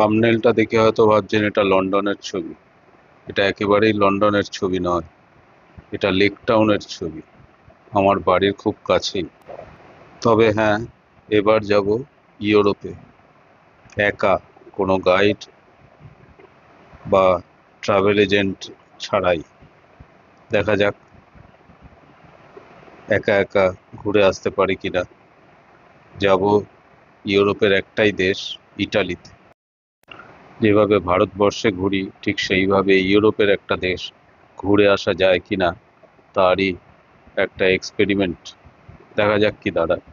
থাম্বনেলটা দেখে হয়তো ভাবছেন এটা লন্ডনের ছবি। এটা একেবারেই লন্ডনের ছবি নয়। এটা লেক টাউনের ছবি। আমার বাড়ির খুব কাছেই। তবে হ্যাঁ এবার যাব ইউরোপে। একা কোনো গাইড বা ট্রাভেল এজেন্ট ছাড়াই। দেখা যাক, একা একা ঘুরে আসতে পারি কিনা। যাব ইউরোপের একটাই দেশ, ইটালিতে। যেভাবে ভারতবর্ষে ঘুরি, ঠিক সেইভাবে ইউরোপের একটা দেশ ঘুরে আসা যায় কিনা তারই একটা এক্সপেরিমেন্ট দেখা যাক কি দাঁড়ায়।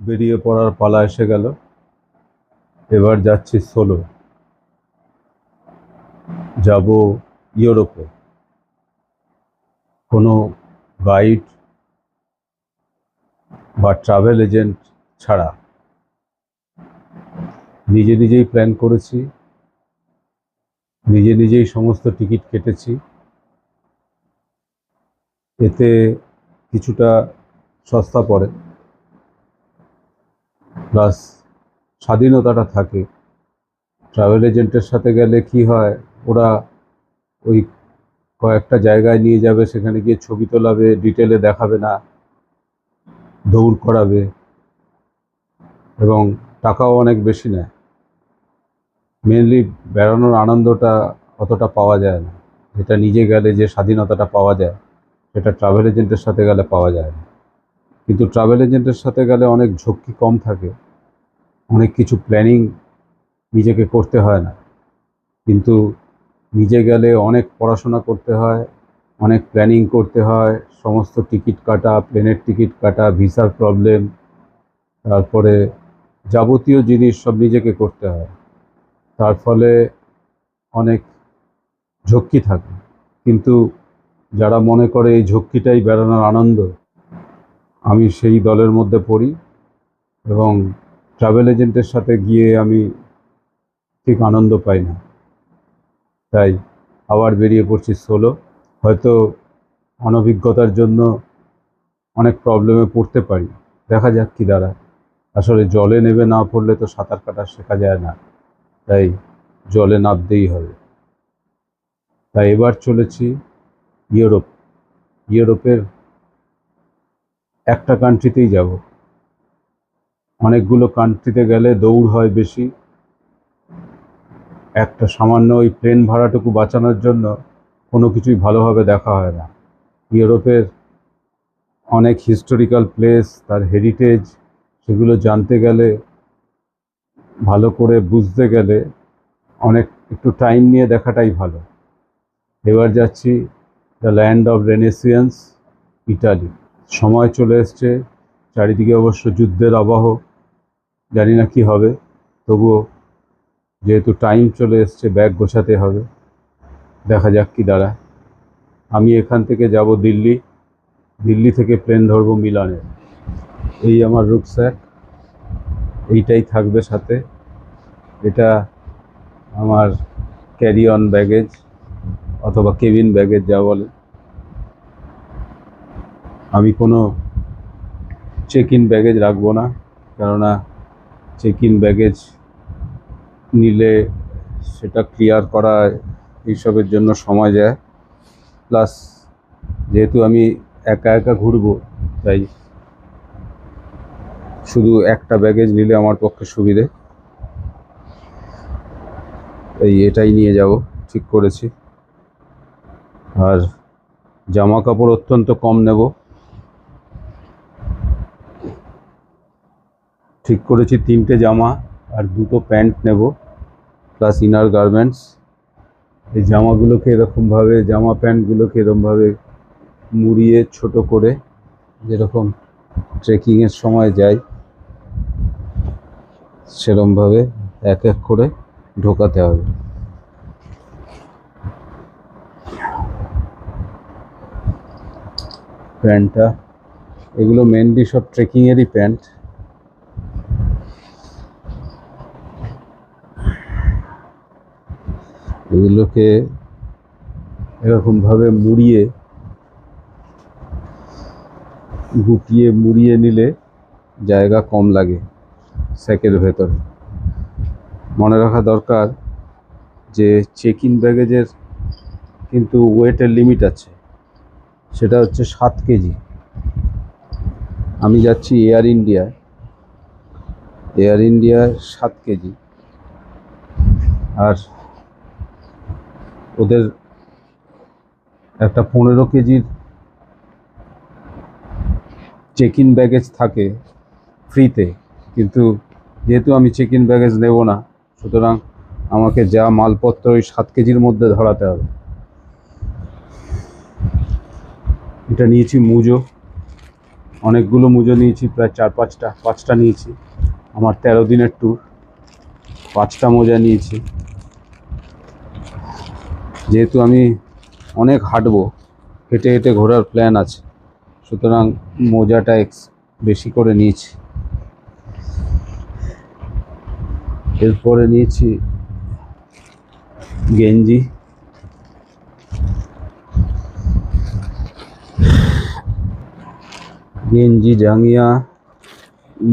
বেরিয়ে পড়ার পালা এসে গেল। এবার যাচ্ছি সোলো। যাব ইউরোপে। কোনো গাইড বা ট্রাভেল এজেন্ট ছাড়া। নিজে নিজেই প্ল্যান করেছি, নিজে নিজেই সমস্ত টিকিট কেটেছি। এতে কিছুটা সস্তা পড়ে। প্লাস স্বাধীনতাটা থাকে। ট্রাভেল এজেন্টের সাথে গেলে কি হয়, ওরা ওই কয়েকটা জায়গায় নিয়ে যাবে, সেখানে গিয়ে ছবি তোলাবে ডিটেলে দেখাবে না, দৌড় করাবে, এবং টাকাও অনেক বেশি নেয়। মেনলি বেড়ানোর আনন্দটা অতটা পাওয়া যায় না। যেটা নিজে গেলে যে স্বাধীনতাটা পাওয়া যায়, সেটা ট্রাভেল এজেন্টের সাথে গেলে পাওয়া যায় না। কিন্তু ট্রাভেল এজেন্টের সাথে গেলে অনেক ঝক্কি কম থাকে, অনেক কিছু প্ল্যানিং নিজেকে করতে হয় না। কিন্তু নিজে গেলে অনেক পড়াশোনা করতে হয়, অনেক প্ল্যানিং করতে হয়, সমস্ত টিকিট কাটা প্লেনের টিকিট কাটা ভিসার প্রবলেম তারপরে যাবতীয় জিনিস সব নিজেকে করতে হয়। তার ফলে অনেক ঝক্কি থাকে। কিন্তু যারা মনে করে এই ঝক্কিটাই বেড়ানোর আনন্দ, আমি সেই দলের মধ্যে পড়ি এবং ট্রাভেল এজেন্টের সাথে গিয়ে আমি ঠিক আনন্দ পাই না। তাই আবার বেরিয়ে পড়ছি সোলো। হয়তো অনভিজ্ঞতার জন্য অনেক প্রবলেমে পড়তে পারি। দেখা যাক কি দাঁড়ায়। আসলে জলে নেবে না পড়লে তো সাঁতার কাটা শেখা যায় না। তাই জলে নামতেই হবে। তাই এবার চলেছি ইউরোপ। ইউরোপের একটা কান্ট্রিতেই যাব। অনেকগুলো কান্ট্রিতে গেলে দৌড় হয় বেশি। একটা সামান্য ওই প্লেন ভাড়াটুকু বাঁচানোর জন্য কোনো কিছুই ভালোভাবে দেখা হয় না। ইউরোপের অনেক হিস্টোরিক্যাল প্লেস তার হেরিটেজ সেগুলো জানতে গেলে ভালো করে বুঝতে গেলে অনেক একটু টাইম নিয়ে দেখাটাই ভালো। এবার যাচ্ছি the land of renaissance Italy সময় চলে এসছে, চারিদিকে অবশ্য যুদ্ধের আবহ জানি না কি হবে, তবুও যেহেতু টাইম চলে এসছে ব্যাগ গোছাতে হবে। দেখা যাক কি দাঁড়ায় আমি এখান থেকে যাব দিল্লি। দিল্লি থেকে প্লেন ধরবো মিলানে এই আমার রুকস্যাক এইটাই থাকবে সাথে। এটা আমার ক্যারি অন ব্যাগেজ অথবা কেবিন ব্যাগেজ যা বলে। আমি কোনো চেক ইন ব্যাগেজ রাখব না, কেননা চেক ইন ব্যাগেজ নিলে সেটা ক্লিয়ার করা এইসবের জন্য সময় যায়। প্লাস যেহেতু আমি একা একা ঘুরবো, তাই শুধু একটা ব্যাগেজ নিলে আমার পক্ষে সুবিধে। এই এটাই নিয়ে যাব, ঠিক করেছি। আর জামা কাপড় অত্যন্ত কম নেব। ঠিক করেছি তিনটে জামা আর দুটো প্যান্ট নেব প্লাস ইনার গার্মেন্টস এই জামাগুলোকে এরকমভাবে, জামা প্যান্টগুলোকে এরকমভাবে মুড়িয়ে ছোট করে যেরকম ট্রেকিংয়ের সময় যাই সেরমভাবে এক এক করে ঢোকাতে হবে। প্যান্টটা, এগুলো মেনলি সব ট্রেকিংয়েরই প্যান্ট। এগুলোকে এরকমভাবে মুড়িয়ে, গুটিয়ে, মুড়িয়ে নিলে জায়গা কম লাগে। স্যাকের ভেতর। মনে রাখা দরকার যে চেক ইন ব্যাগেজের কিন্তু ওয়েটের লিমিট আছে। সেটা হচ্ছে সাত কেজি। আমি যাচ্ছি এয়ার ইন্ডিয়ায় এয়ার ইন্ডিয়ায় সাত কেজি। আর ওদের একটা পনেরো কেজির চেক ইন ব্যাগেজ থাকে ফ্রিতে কিন্তু যেহেতু আমি চেক ইন ব্যাগেজ নেব না, সুতরাং আমাকে যা মালপত্র ওই সাত কেজির মধ্যে ধরাতে হবে। এটা নিয়েছি মুজো। অনেকগুলো মুজো নিয়েছি, প্রায় চার পাঁচটা পাঁচটা নিয়েছি। আমার তেরো দিনের ট্যুর পাঁচটা মোজা নিয়েছি। যেহেতু আমি অনেক হাঁটবো, হেঁটে হেঁটে ঘোরার প্ল্যান আছে, সুতরাং মোজাটা এক্স বেশি করে নিয়েছি। এরপরে নিয়েছি গেঞ্জি। গেঞ্জি, জাঙ্গিয়া,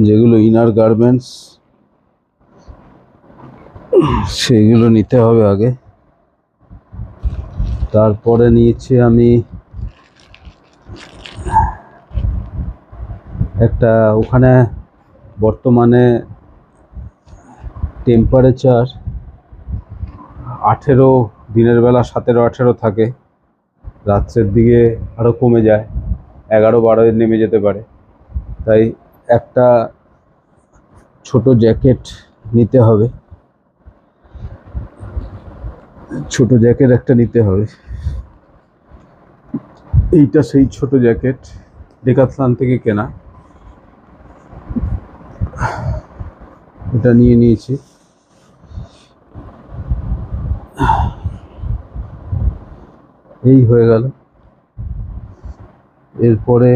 যেগুলো ইনার গার্মেন্টস সেগুলো নিতে হবে আগে। তারপরে নিয়েছি আমি একটা ওখানে বর্তমানে টেম্পারেচার আঠেরো, দিনের বেলা সতেরো, আঠেরো থাকে। রাত্রের দিকে আরও কমে যায়। এগারো, বারোয় নেমে যেতে পারে। তাই একটা ছোট জ্যাকেট নিতে হবে। ছোট জ্যাকেট একটা নিতে হবে। এইটা সেই ছোট জ্যাকেট ডেকাথলান থেকে কেনা। এটা নিয়ে নিয়েছি। এই হয়ে গেল। এরপরে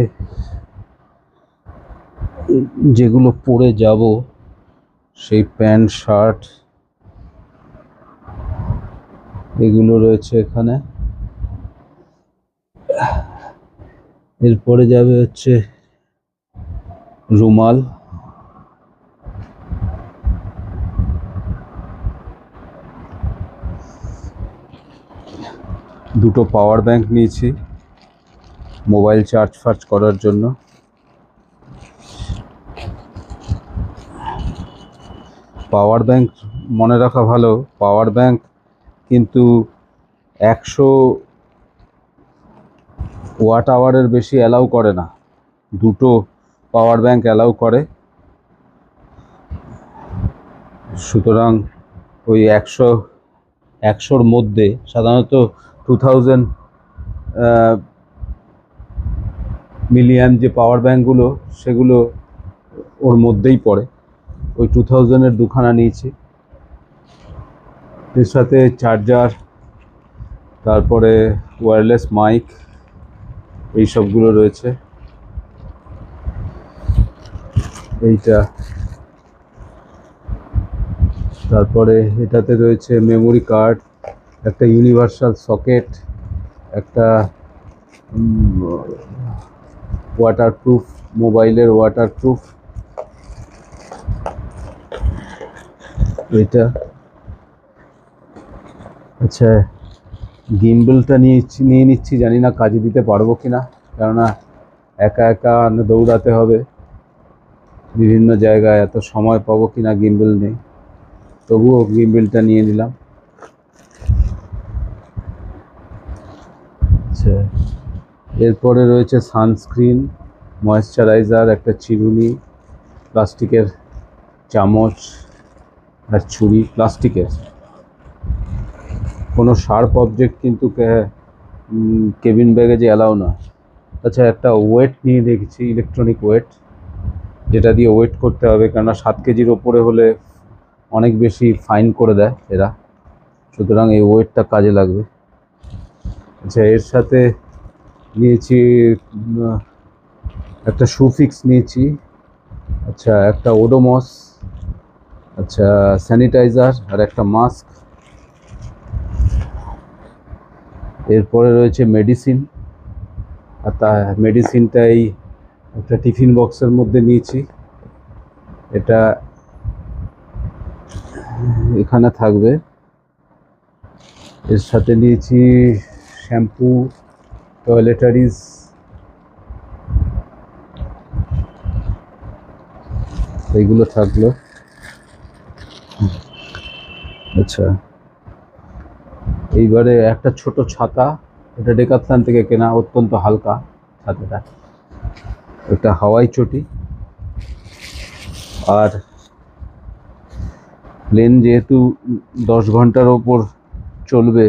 যেগুলো পরে যাব, সেই প্যান্ট, শার্ট, এগুলো রয়েছে এখানে। এরপরে যাবে হচ্ছে রুমাল। দুটো পাওয়ার ব্যাংক নিয়েছি মোবাইল চার্জ ফার্জ করার জন্য। পাওয়ার ব্যাংক মনে রাখা ভালো পাওয়ার ব্যাংক কিন্তু একশো ওয়াট আওয়ারের বেশি অ্যালাউ করে না। দুটো পাওয়ার ব্যাংক অ্যালাউ করে। সুতরাং ওই একশো, একশোর মধ্যে সাধারণত টু থাউজেন্ড মিলিয়ান যে পাওয়ার ব্যাঙ্কগুলো সেগুলো ওর মধ্যেই পড়ে। ওই টু থাউজেন্ডের দুখানা নিয়েছি। এর সাথে চার্জার তারপরে ওয়্যারলেস মাইক এই সবগুলো রয়েছে। এইটা। তারপরে এটাতে রয়েছে মেমোরি কার্ড একটা ইউনিভার্সাল সকেট, একটা ওয়াটারপ্রুফ মোবাইলের ওয়াটারপ্রুফ এটা। আচ্ছা গিম্বলটা নিয়েছি নিয়ে নিচ্ছি, জানি না কাজে দিতে পারব কি না কেননা একা একা দৌড়াতে হবে। বিভিন্ন জায়গায় এত সময় পাবো কি না গিম্বল নেই তবুও গিম্বলটা নিয়ে নিলাম আচ্ছা এরপরে রয়েছে সানস্ক্রিন, ময়েশ্চারাইজার, একটা চিরুনি, প্লাস্টিকের চামচ আর ছুরি, প্লাস্টিকের। কোনো শার্প অবজেক্ট কিন্তু কেবিন ব্যাগে যে অ্যালাউ না। আচ্ছা একটা ওয়েট নিয়ে দেখছি ইলেকট্রনিক ওয়েট, যেটা দিয়ে ওয়েট করতে হবে, কেননা সাত কেজির ওপরে হলে অনেক বেশি ফাইন করে দেয় এরা। সুতরাং এই ওয়েটটা কাজে লাগবে। আচ্ছা এর সাথে নিয়েছি একটা সুফিক্স নিয়েছি আচ্ছা একটা ওডোমস আচ্ছা স্যানিটাইজার আর একটা মাস্ক এরপরে রয়েছে মেডিসিন আর তা মেডিসিনটা এই একটা টিফিন বক্সের মধ্যে নিয়েছি। এটা এখানে থাকবে। এর সাথে নিয়েছি শ্যাম্পু টয়লেটারিজ এইগুলো থাকল। আচ্ছা। এইবারে একটা ছোট ছাতা, এটা ডেকাতলান থেকে কেনা, অত্যন্ত হালকা ছাতাটা। একটা হাওয়াই চটি। আর প্লেন যেহেতু দশ ঘণ্টার ওপর চলবে,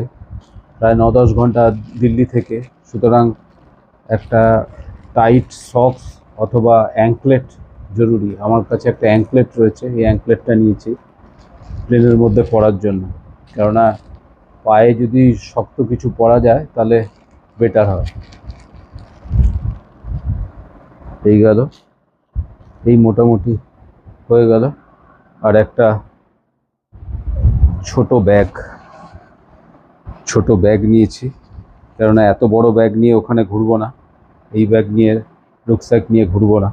প্রায় ন দশ ঘণ্টা দিল্লি থেকে সুতরাং একটা টাইট সক্স অথবা অ্যাঙ্কলেট জরুরি। আমার কাছে একটা অ্যাঙ্কলেট রয়েছে, এই অ্যাঙ্কলেটটা নিয়েছি প্লেনের মধ্যে পরার জন্য। কেননা পায়ে যদি শক্ত কিছু পরা যায়, তাহলে বেটার হয়। এই গেল। এই মোটামুটি হয়ে গেল। আর একটা ছোট ব্যাগ ছোট ব্যাগ নিয়েছি। কেননা এত বড় ব্যাগ নিয়ে ওখানে ঘুরবো না। এই ব্যাগ নিয়ে রুকস্যাক নিয়ে ঘুরবো না।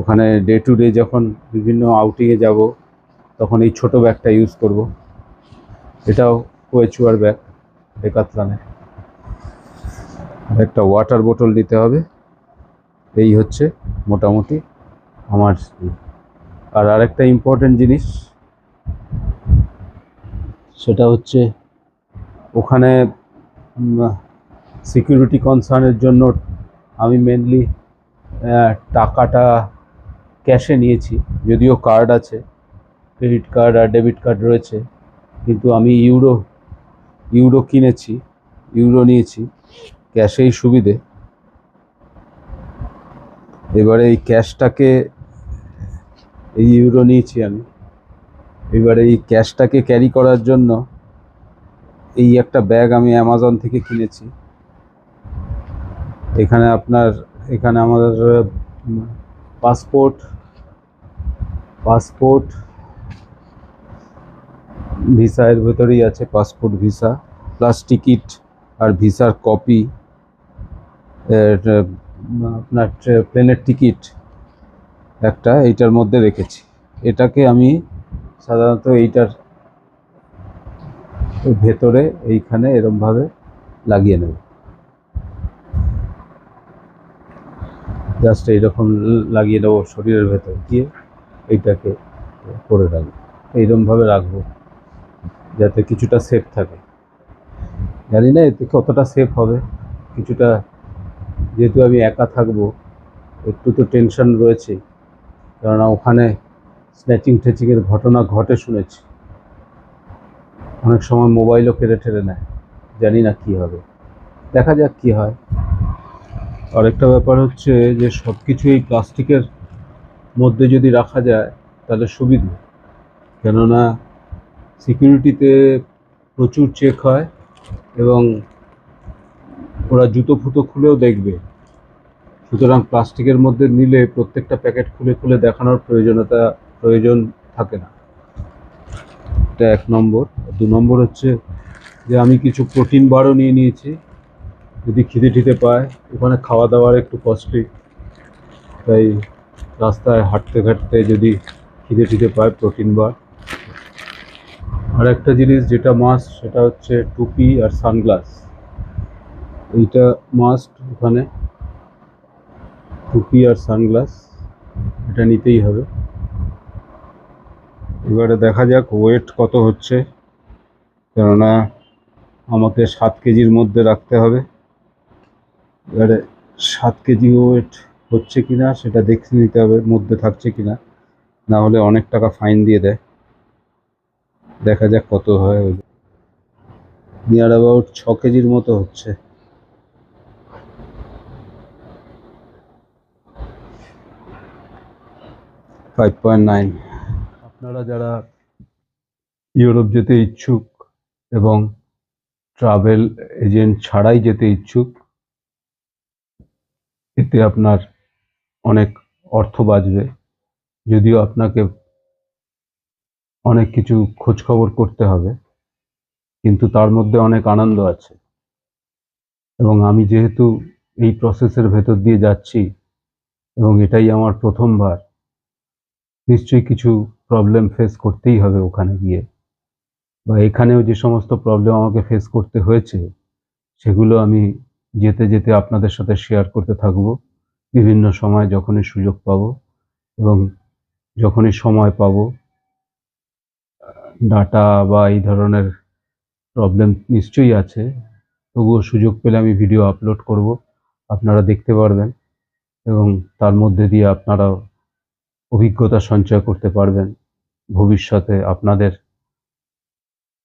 ওখানে ডে টু ডে যখন বিভিন্ন আউটিংয়ে যাব, তখন এই ছোট ব্যাগটা ইউজ করব। এটাও কোয়েচুয়ার ব্যাগ আর একটা ওয়াটার বোতল নিতে হবে। এই হচ্ছে মোটামুটি আমার। আর আরেকটা ইম্পর্টেন্ট জিনিস, সেটা হচ্ছে ওখানে সিকিউরিটি কনসার্নের জন্য আমি মেনলি টাকাটা ক্যাশে নিয়েছি। যদিও কার্ড আছে ক্রেডিট কার্ড আর ডেবিট কার্ড রয়েছে, কিন্তু আমি ইউরো ইউরো কিনেছি ইউরো নিয়েছি ক্যাশেই সুবিধে। এবারে এই ক্যাশটাকে এই ইউরো নিয়েছি আমি। এবারে এই ক্যাশটাকে ক্যারি করার জন্য এই একটা ব্যাগ আমি অ্যামাজন থেকে কিনেছি। এখানে আপনার, এখানে আমাদের পাসপোর্ট পাসপোর্ট ভিসা এর ভেতরেই আছে পাসপোর্ট ভিসা প্লাস টিকিট আর ভিসার কপি আপনার প্লেনের টিকিট একটা এইটার মধ্যে রেখেছি। এটাকে আমি সাধারণত এইটার ভেতরে এইখানে এরমভাবে লাগিয়ে নেব। জাস্ট এইরকম লাগিয়ে নেব শরীরের ভেতর দিয়ে এইটাকে করে রাখব। এইরকমভাবে রাখব যাতে কিছুটা সেফ থাকে। জানি না এতে কতটা সেফ হবে। কিছুটা যেহেতু আমি একা থাকব, একটু তো টেনশন রয়েছে কেননা ওখানে স্ন্যাচিং ট্যাচিংয়ের ঘটনা ঘটে শুনেছি। অনেক সময় মোবাইলও কেড়ে টেড়ে নেয়। জানি না কী হবে। দেখা যাক কী হয়। আরেকটা ব্যাপার হচ্ছে যে সব কিছু এই প্লাস্টিকের মধ্যে যদি রাখা যায়, তাহলে সুবিধে। কেননা সিকিউরিটিতে প্রচুর চেক হয় এবং ওরা জুতো ফুতো খুলেও দেখবে। সুতরাং প্লাস্টিকের মধ্যে নিলে প্রত্যেকটা প্যাকেট খুলে খুলে দেখানোর প্রয়োজনীয়তা প্রয়োজন থাকে না। এটা এক নম্বর। দু নম্বর হচ্ছে যে আমি কিছু প্রোটিন বারও নিয়ে নিয়েছি। যদি খিদে ঠিতে পায়, ওখানে খাওয়া দাওয়ার একটু কস্টলি তাই রাস্তায় হাঁটতে ঘাটতে যদি খিদে ঠিতে পায় প্রোটিন বার। আর একটা জিনিস যেটা মাস্ট সেটা হচ্ছে টুপি আর সানগ্লাস এইটা মাস্ট ওখানে। টুপি আর সানগ্লাস এটা নিতেই হবে। এবারে দেখা যাক ওয়েট কত হচ্ছে। কেননা আমাকে সাত কেজির মধ্যে রাখতে হবে। এবারে সাত কেজি ওয়েট হচ্ছে কি না সেটা দেখে নিতে হবে, মধ্যে থাকছে কি না না হলে অনেক টাকা ফাইন দিয়ে দেয়। দেখা যাক কত হয়। নিয়ার অ্যাবাউট ছ কেজির মতো হচ্ছে। ফাইভ পয়েন্ট নাইন আপনারা যারা ইউরোপ যেতে ইচ্ছুক এবং ট্রাভেল এজেন্ট ছাড়াই যেতে ইচ্ছুক, এতে আপনার অনেক অর্থ বাঁচবে। যদিও আপনাকে অনেক কিছু খোঁজখবর করতে হবে, কিন্তু তার মধ্যে অনেক আনন্দ আছে। এবং আমি যেহেতু এই প্রসেসের ভেতর দিয়ে যাচ্ছি এবং এটাই আমার প্রথমবার, নিশ্চয়ই কিছু প্রবলেম ফেস করতেই হবে ওখানে গিয়ে। বা এখানেও যে সমস্ত প্রবলেম আমাকে ফেস করতে হয়েছে, সেগুলো আমি যেতে যেতে আপনাদের সাথে শেয়ার করতে থাকব। বিভিন্ন সময় যখনই সুযোগ পাবো এবং যখনই সময় পাব ডাটা বা এই ধরনের প্রবলেম নিশ্চয়ই আছে। তবুও সুযোগ পেলে আমি ভিডিও আপলোড করব, আপনারা দেখতে পারবেন এবং তার মধ্যে দিয়ে আপনারা অভিজ্ঞতা সঞ্চয় করতে পারবেন। ভবিষ্যতে আপনাদের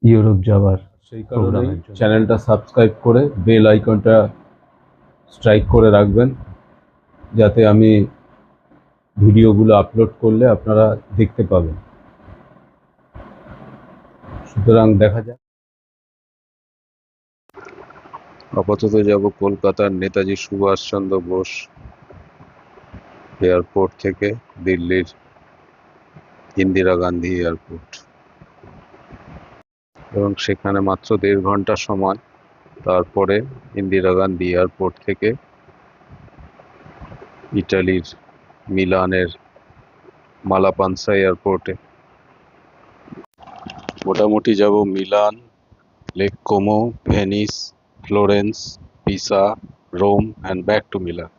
ইউরোপ যাওয়ার সেই কারণে চ্যানেলটা সাবস্ক্রাইব করে বেল আইকনটা স্ট্রাইক করে রাখবেন যাতে আমি ভিডিওগুলো আপলোড করলে আপনারা দেখতে পাবেন। সুতরাং দেখা যাক। আপাতত যাব কলকাতার নেতাজি সুভাষচন্দ্র বোস এয়ারপোর্ট থেকে দিল্লির ইন্দিরা গান্ধী এয়ারপোর্ট। এবং সেখানে মাত্র দেড় ঘণ্টা সময় তারপরে ইন্দিরা গান্ধী এয়ারপোর্ট থেকে ইটালির মিলানের মালাপানসা এয়ারপোর্টে। মোটামুটি যাব Milan, lake Como, Venice, Florence, Pisa, Rome and back to Milan